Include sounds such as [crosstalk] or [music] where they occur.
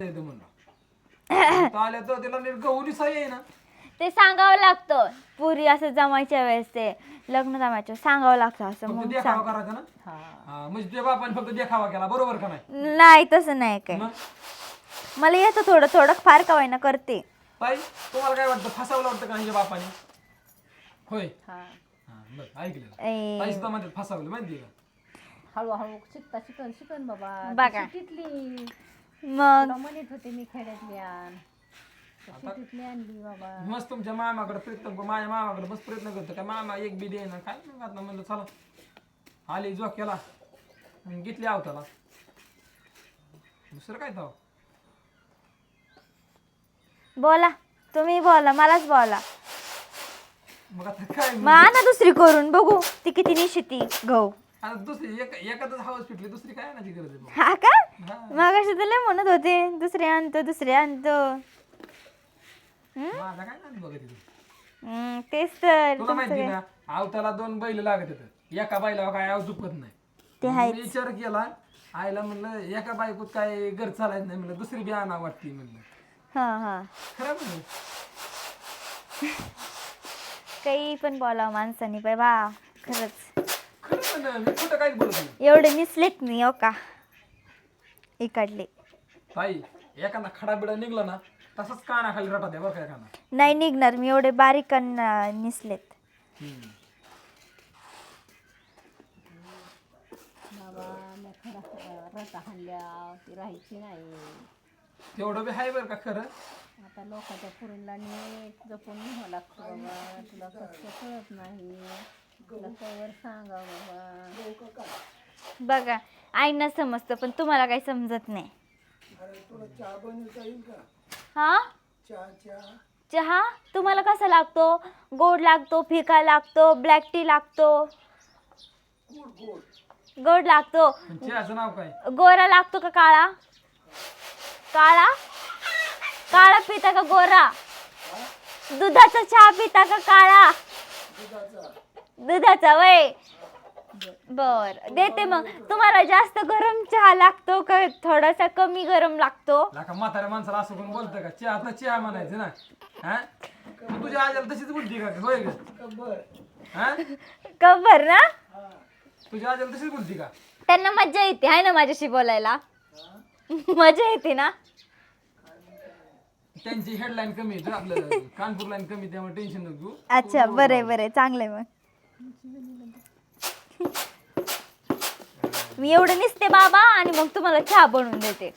येतं म्हणलं तो आल्या तर तिला नीट गहुली साई आहे ना. ते सांगावं लागतं. पुरी असं जमायच्या वेळेस ते लग्न जमायच्या वेळेस सांगावं लागतं असं फक्त मग देखावा सांग करायचा ना? हा. म्हणजे तुझ्या बापाने फक्त देखावा केला बरोबर का नाही? नाही तसं नाही काय. मग? मला येतं थोडं थोडं फार का ना करते. ताई तुम्हाला काय वाटतं? फसावलं वाटतं का हिच्या बापाने? होय. हा. बरं ऐकलं ए, ताई सुद्धा म्हणतात फसावलं माहिती का? हळूहळू शिकता शिकन शिकन बाबा बघा. मग? तुला म्हणत होते मी खेड्यातली आण. सिटीतली आणली बाबा. मस्त तुमच्या मामाकडे प्रयत्न माझ्या मामाकडे बस प्रयत्न करतो. काय मामा एक बी दे ना काय मग आता म्हणलं चला. आली जो केला. मग घेतली आवताला. दुसरं काय तर बोला तुम्ही बोला मलाच बोला. मग आता काय मग आणा दुसरी करून बघू ती किती निशिती गहू. दुसरी एक एखादच हवाच पिटली दुसरी काय आणायची गरज आहे मग? हा का. मग अशी म्हणत होते दुसरे आणतो दुसरे आणतो. माझा काय नाही बघत इथे. हम्म, तेच तर तुला तुमचं माहिती काय- ना आवताला दोन बैल लागत होत एका बैलावर काय आव नाही. ते मग आहेच. मी विचार केला आईला म्हणलं एका बायकोत काय घर चालायचं नाही म्हणलं दुसरी बी आणा वाटती म्हणलं. हा हा. खरं म्हणलं. [laughs] काही पण बोलावं माणसानी बाय बा खरंच. खरं म्हणलं मी कुठं काहीच बोलत नाही. एवढे निसलेत मी हो का? इकडले. ताई एखादा खडा बिडा निघला ना तसंच कानाखाली रटा द्या बरं का एखादा. नाही निघणार मी एवढे बारीक अन, अं, निसलेत. हम्म. बाबा मी खरा रटा हाणल्या ती राहायची नाही. तेवढं बी आहे बरं का खरं? आता लोकांच्या पुरीला नीट जपून घ्यावं लागतं बाबा तुला कसं कळत नाही. कवर सांगा बाबा. बघा आईना समजतं पण तुम्हाला काही समजत नाही. हा? चहा तुम्हाला कसा लागतो? गोड लागतो फिका लागतो ब्लॅक टी लागतो. गोड लागतो. पण चहाचं नाव काय? गोरा लागतो का काळा? काळा? काळा पिता का गोरा? दुधाचा चहा पिता का काळा? दुधाचा. वय. बर. देते मग. तुम्हाला जास्त गरम चहा लागतो का? थोडासा कमी गरम लागतो? लाका म्हाताऱ्या माणसाला असं कोण बोलतं का? चहा तर चहा म्हणायचं ना. हा? मग तुझ्या आजाला तशीच बुद्धी का? होय हा? कबर ना? तुझ्या आजाला तशीच बुद्धी का? त्यांना मज्जा येते आहे ना माझ्याशी बोलायला? मजा येते ना? त्यांची हेडलाईन कमी आहे तर आपलं. कानपूर लाईन कमी आहे, त्यामुळे टेन्शन नको घेऊ. अच्छा बरं बरं चांगलंय मग. मी एवढं निसते बाबा आणि मग तुम्हाला चहा बनवून देते.